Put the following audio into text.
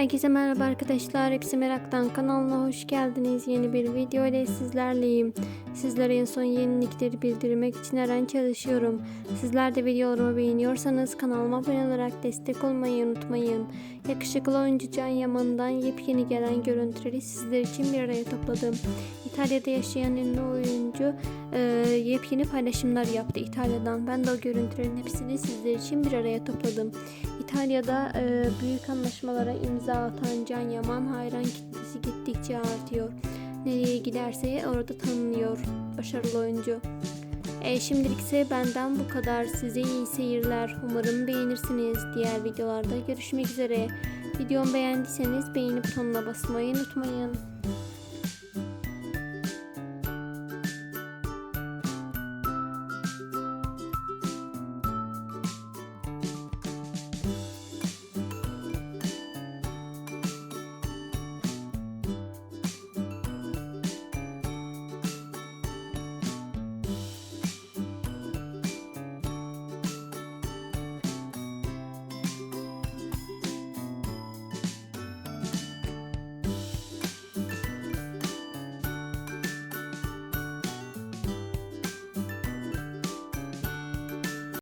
Herkese merhaba arkadaşlar. Hepsi Merak'tan kanalına hoş geldiniz. Yeni bir video ile sizlerleyim. Sizlere en son yenilikleri bildirmek için her an çalışıyorum. Sizler de videolarımı beğeniyorsanız kanalıma abone olarak destek olmayı unutmayın. Yakışıklı oyuncu Can Yaman'dan yepyeni gelen görüntüleri sizler için bir araya topladım. İtalya'da yaşayan ünlü oyuncu e, yepyeni paylaşımlar yaptı İtalya'dan. Ben de o görüntülerin hepsini sizler için bir araya topladım. İtalya'da e, büyük anlaşmalara imza atan Can Yaman hayran kitlesi gittikçe artıyor. Nereye giderse orada tanınıyor. Başarılı oyuncu. E, şimdilik ise benden bu kadar. Size iyi seyirler. Umarım beğenirsiniz. Diğer videolarda görüşmek üzere. Videomu beğendiyseniz beğeni butonuna basmayı unutmayın.